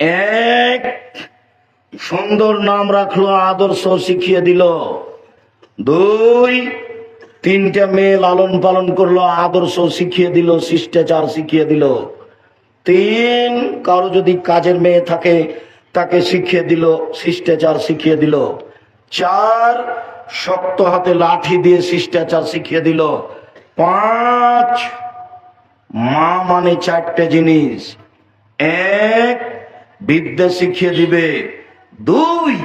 এক সুন্দর নাম রাখল, আদর্শ শিখিয়ে দিল। দুই, তিনটা মেয়ে লালন পালন করল, আদর্শ শিখিয়ে দিল, শিষ্টাচার শিখিয়ে দিল। তিন, কারও যদি কাজের মেয়ে থাকে, তাকে শিখিয়ে দিল, শিষ্টাচার শিখিয়ে দিল। চার, শক্ত হাতে লাঠি দিয়ে শিষ্টাচার শিখিয়ে দিল। পাঁচ, মা মানে চারটে জিনিস। এক বিদ্যা শিখিয়ে দিবে। দুই,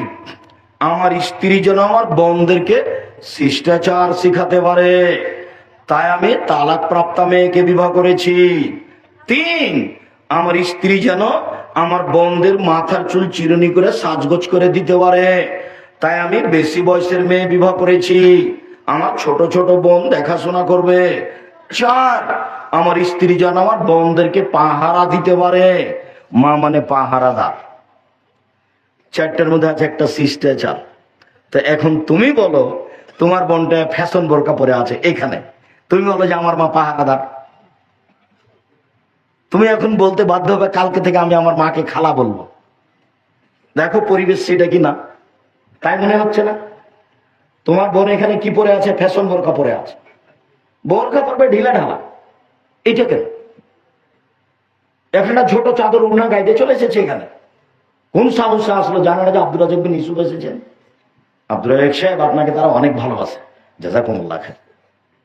আমার স্ত্রী যেন আমার বোনদেরকে শিষ্টাচার শিখাতে পারে। তাই আমি তালাক প্রাপ্তা মেয়েকে বিবাহ করেছি। তিন, আমার স্ত্রী যেন আমার বোনদের মাথার চুল চিরুনি করে সাজগোজ করে দিতে পারে। তাই আমি বেশি বয়সের মেয়ে বিবাহ করেছি। আমার ছোট ছোট বোন দেখাশোনা করবে। চার, আমার স্ত্রী যেন আমার বোনদেরকে পাহারা দিতে পারে। মা মানে পাহারাদার। চারটার মধ্যে আছে একটা শিষ্টাচার। তো এখন তুমি বলো, তোমার বোনটা ফ্যাশন বোরকা পরে আছে এখানে। তুমি বলো যে আমার মা পাহারাদার। তুমি এখন বলতে বাধ্য হবে কালকে থেকে আমি আমার মাকে খালা বলব। দেখো পরিবেশ সেটা কি না? তাই মনে হচ্ছে না? তোমার বোন এখানে কি পরে আছে? ফ্যাশন বোরকা পরে আছে। বোরকা পরবে ঢিলা ঢালা। এটা কেন? একটা ছোট চাদর উন্না গাইতে চলে এসেছে এখানে। কোন সাহসে আসলো জানা না যে আব্দুল রাজাক বিন ইসুফ এসেছেন? আব্দুল রাজাক সাহেব আপনাকে তারা অনেক ভালোবাসে। জাজাকুমুল্লাহ খান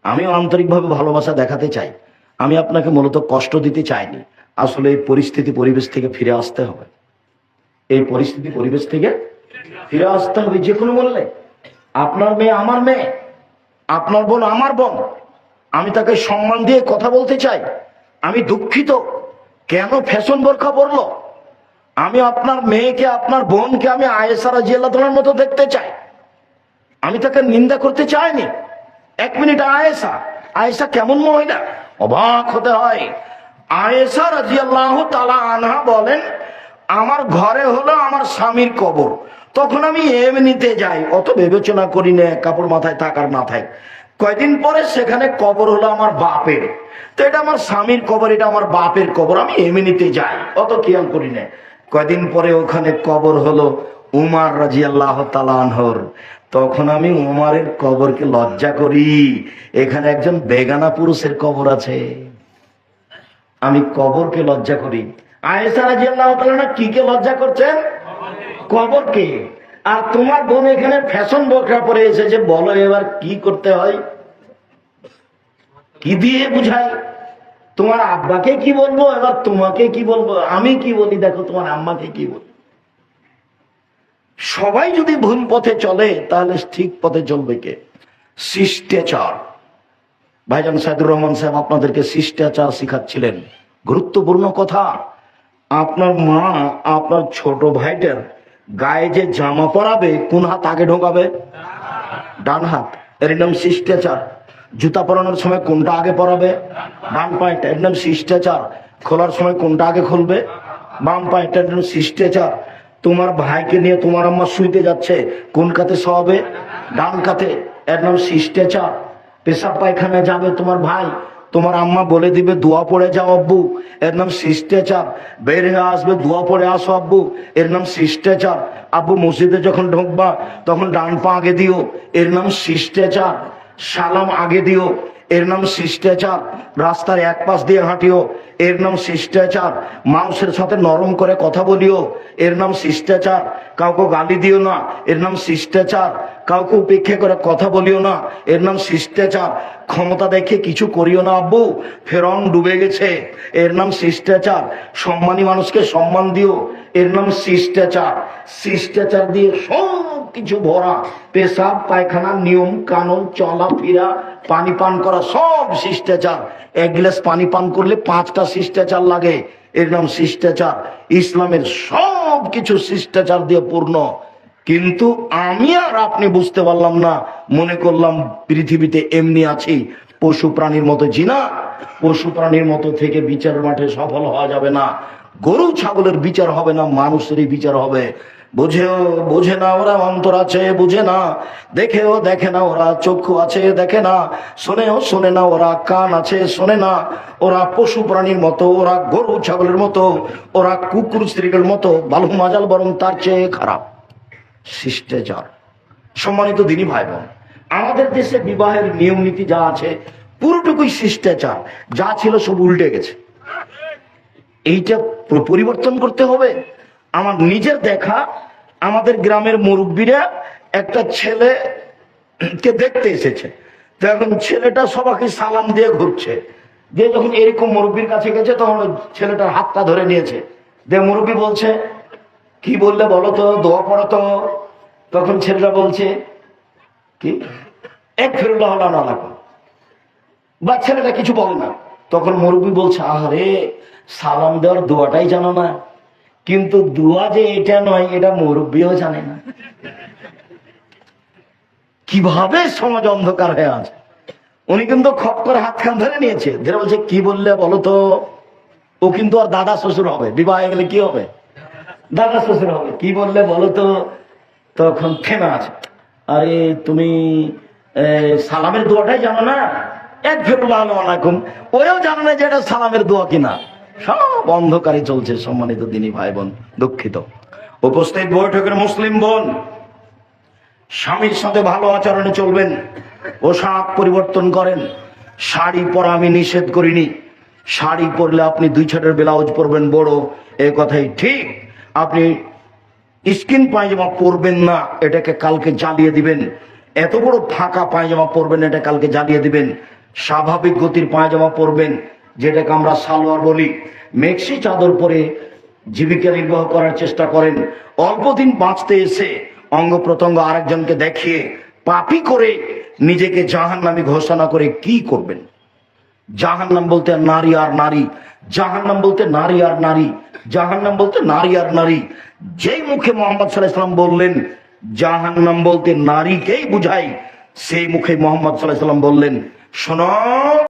আমিও আন্তরিকভাবে ভালোবাসা দেখাতে চাই। আমি আপনাকে মূলত কষ্ট দিতে চাইনি। আসলে এই পরিস্থিতি পরিবেশ থেকে ফিরে আসতে হবে। এই পরিস্থিতি পরিবেশ থেকে ফিরে আসতে হবে যে কোনো বললে আপনার মেয়ে আমার মেয়ে। আপনার বোন আমার বোন। আমি তাকে সম্মান দিয়ে কথা বলতে চাই। আমি দুঃখিত। কেন ফ্যাশন বোরখা পরলো? আমি আপনার মেয়েকে, আপনার বোনকে আমি আয়েসারা জিয়াল্লাহ মতো দেখতে চাই। আমি তাকে নিন্দা করতে চাইনি। এক মিনিট আয়েসা আয়েসা কেমন মহিলা? অবাক হতে হয়। আয়েসা রাজিয়াল্লাহ তালা আনহা বলেন, আমার ঘরে হলো আমার স্বামীর কবর। তখন আমি এমনিতে যাই, অত বিবেচনা করি না, কাপড় মাথায় থাকার মাথায় কয়দিন পরে সেখানে কবর হলো আমার বাপের। তো এটা আমার স্বামীর কবর, এটা আমার বাপের কবর, আমি এমনিতে যাই, অত খেয়াল করি না কয়দিন পরে ওখানে কবর হলো উমার রাজি আল্লাহ তালানহর তখন আমি উমারের কবরকে লজ্জা করি। এখানে একজন বেগানা পুরুষের কবর আছে। আমি কবরকে লজ্জা করি। আয়েসা রাজি আল্লাহ কি কে লজ্জা করছেন? কবরকে। আর তোমার বোন এখানে ফ্যাশন বোরখা পরে এসেছে, বলো এবার কি করতে হয়? কি দিয়ে বুঝাই? তোমার আব্বাকে কি বলব? এবার তোমাকে কি বলব? আমি কি বলি? দেখো, তোমার আম্মাকে কি বলি? সবাই যদি ভুল পথে চলে, তাহলে ঠিক পথে চলবে কে? শিষ্টাচার। ভাইজান সাইদুর রহমান সাহেব আপনাদেরকে শিষ্টাচার শিখাচ্ছিলেন। গুরুত্বপূর্ণ কথা। আপনার মা, আপনার ছোট ভাইটার গায়ে যে জামা পরাবে, কোন হাত আগে ঢোকাবে? ডান হাত। এর নাম শিষ্টাচার। জুতা পরানোর সময় কোনটা আগে পরাবে? বাম পায়েটা এর নাম শিষ্টাচার খোলার সময় কোনটা আগে খুলবে? বাম পায়েটা এর নাম শিষ্টাচার। তোমার ভাইকে নিয়ে তোমার আম্মা শুইতে যাচ্ছে, কোন কাতে শোয়াবে? ডান কাতে এর নাম শিষ্টাচার। পেশাব পায়খানায় যাবে তোমার ভাই, তোমার আম্মা বলে দিবে, দোয়া পড়ে যাও আব্বু। এর নাম শিষ্টাচার। বের হয়ে আসবে, দোয়া পড়ে আসো আব্বু। এর নাম শিষ্টাচার। আব্বু মসজিদে যখন ঢুকবা, তখন ডান পা আগে দিও। এর নাম শিষ্টাচার। সালাম আগে দিও। এর নাম শিষ্টাচার। রাস্তার এক পাশ দিয়ে হাঁটিও। এর নাম শিষ্টাচার। মানুষের সাথে নরম করে কথা বলিও। এর নাম শিষ্টাচার। কাউকে গালি দিও না। এর নাম শিষ্টাচার। কাউকে উপেক্ষা করে কথা বলিও না। এর নাম শিষ্টাচার। ক্ষমতা দেখে কিছু করিও না, আব্বু। ফেরন ডুবে গেছে। এর নাম শিষ্টাচার। সম্মানী মানুষকে সম্মান দিও। এর নাম শিষ্টাচার। শিষ্টাচার দিয়ে সব কিছু ভরা। পেশাব, পায়খানা, নিয়ম, কানুন চলাফেরা পানি পান করা সব শিষ্টাচার। এক গ্লাস পানি পান করলে পাঁচটা শিষ্টাচার লাগে। এর নাম শিষ্টাচার। ইসলামের সব কিছু শিষ্টাচার দিয়ে পূর্ণ। কিন্তু আমি আর আপনি বুঝতে পারলাম না। মনে করলাম পৃথিবীতে এমনি আছি। পশু প্রাণীর মতো জিনা। পশু প্রাণীর মতো থেকে বিচার মাঠে সফল হওয়া যাবে না। গরু, ছাগলের বিচার হবে না। মানুষেরই বিচার হবে। বুঝেও বুঝে না ওরা অন্তর আছে, বুঝে না। দেখেও দেখে না ওরা, চক্ষু আছে, দেখে না। শোনেও শোনে না ওরা, কান আছে, শোনে না। ওরা পশু প্রাণীর মতো, ওরা গরু, ছাগলের মতো, ওরা কুকুর স্ত্রীর মতো, বালু মাজাল বরং তার চেয়ে খারাপ। শিষ্টাচার সম্মানিত দিনী ভাই বোন আমাদের দেশে বিবাহের নিয়ম নীতি যা আছে, পুরোটুকুই শিষ্টাচার যা ছিল সব উল্টে গেছে। এইটা পরিবর্তন করতে হবে। আমার নিজের দেখা, আমাদের গ্রামের মুরব্বীরা একটা ছেলে কে দেখতে এসেছে। তো এখন ছেলেটা সবাইকে সালাম দিয়ে ঘুরছে। দিয়ে যখন এরকম মুরব্বীর কাছে গেছে, তখন ছেলেটার হাতটা ধরে নিয়েছে। দিয়ে মুরব্বী বলছে, কি বললে বলো তো, দোয়া পড়ো তো। তখন ছেলেটা বলছে, কি? এক ফেরুল্লাহ লাগো বা ছেলেটা কিছু বলে না। তখন মুরব্বী বলছে আরে সালাম দেওয়ার দোয়াটাই জানো না। কিন্তু দোয়া যে এটা নয়, এটা মুরব্বীও জানে না। কীভাবে সমাজ অন্ধকার হয়ে আছে? উনি কিন্তু খপ করে হাত খান ধরে নিয়েছে। ধরে বলছে, কি বললে বলো তো? ও কিন্তু আর দাদা শ্বশুর হবে। বিবাহ হয়ে গেলে কি হবে? দাদা শ্বশুর হবে। কি বললে বলো তো? তখন থেমে আছে। আরে তুমি সালামের দোয়াটাই জানো না? এক ফেরুল্লাহ আলাইকুম ওরেও জানো না যে এটা সালামের দোয়া কিনা? সব অন্ধকারে চলছে সম্মানিত দিনী ভাই বোন দুঃখিত। উপস্থিত বৈঠকের মুসলিম বোন, স্বামীর সাথে ভালো আচরণে চলবেন, পোশাক পরিবর্তন করেন, শাড়ি পরা আমি নিষেধ করিনি। শাড়ি পরলে আপনি দুই ছাটের ব্লাউজ পরবেন, বড়, এ কথাই ঠিক। আপনি স্কিন পায়জামা পরবেন না, এটাকে কালকে জ্বালিয়ে দিবেন। এত বড় ফাঁকা পায়জামা পরবেন, এটা কালকে জ্বালিয়ে দিবেন। স্বাভাবিক গতির পায়জামা পরবেন। যেটাকে আমরা সালোয়ার বলি। মেক্সি চাদর পরে জীবিকা নির্বাহ করার চেষ্টা করেন। অল্প দিন বাঁচতে এসে অঙ্গ প্রত্যঙ্গ আরেকজনকে দেখিয়ে পাপি করে নিজেকে জাহান নামে ঘোষণা করে কি করবেন? জাহান্নাম বলতে নারী আর নারী, জাহান্নাম বলতে নারী আর নারী, জাহান্নাম বলতে নারী আর নারী। যেই মুখে মোহাম্মদ সাল্লাহ সাল্লাম বললেন, জাহান্নাম বলতে নারীকেই বুঝাই, সেই মুখে মোহাম্মদ সাল্লাহ সাল্লাম বললেন, শোনো।